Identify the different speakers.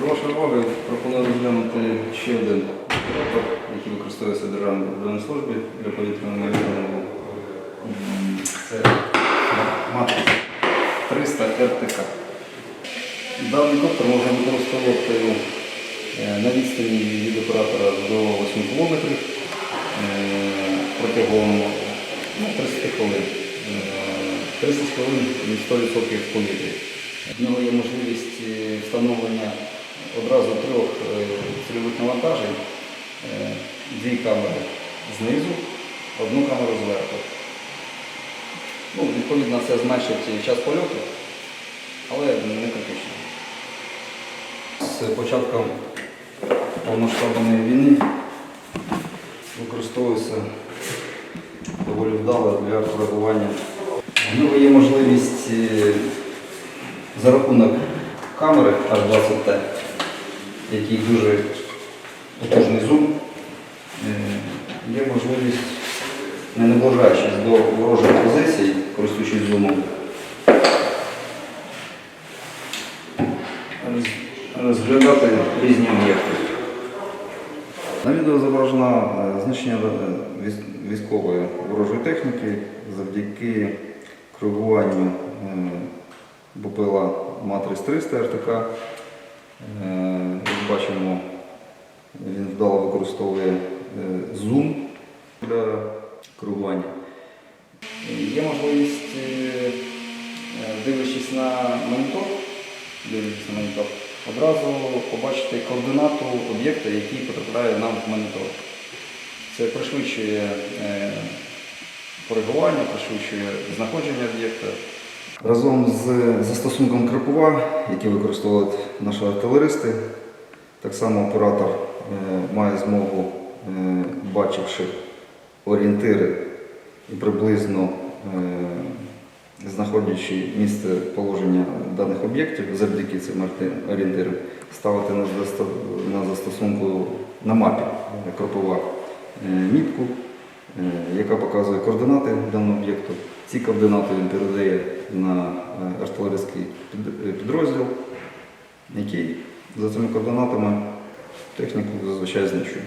Speaker 1: До вашої уваги пропоную розглянути ще один оператор, який використовується в Державній службі для повітряного навігування. Це матрix 300 РТК. Даний коптер можна використовувати е, на відстані від оператора до 8 км протягом ну, 30 хвилин. Е, 30 хвилин від 100% в повітрі. В нього є можливість е, встановлення одразу трьох е, цільових навантажень, Е, дві камери знизу, одну камеру зверху. Ну, відповідно, це зменшить час польоту, але не критично. З початком повноштабної війни використовується доволі вдало для коригування. Нього є можливість е, за рахунок камери H20T, який дуже потужний зум, е, є можливість, не наближаючись до ворожих позицій, користуючись зумом, розглядати різні об'єкти. На відео зображено е, знищення е, військової ворожої техніки завдяки коригуванню е, БПЛА Матрис 300 РТК. Бачимо, він вдало використовує е, зум для коригування. Е, Є можливість, е, е, дивлячись на монітор, дивлячись на монітор, одразу побачити координату об'єкта, який потрапляє нам в монітор. Це пришвидшує коригування, пришвидшує знаходження об'єкта. Разом з застосунком Крапова, який використовують наші артилеристи, так само оператор е, має змогу, е, бачивши орієнтири і приблизно е, знаходячи місце положення даних об'єктів завдяки цим орієнтирам, ставити на, застосунку на мапі Крапова е, мітку, яка показує координати даного об'єкту. Ці координати він передає на артилерійський підрозділ, який за цими координатами техніку зазвичай знищує.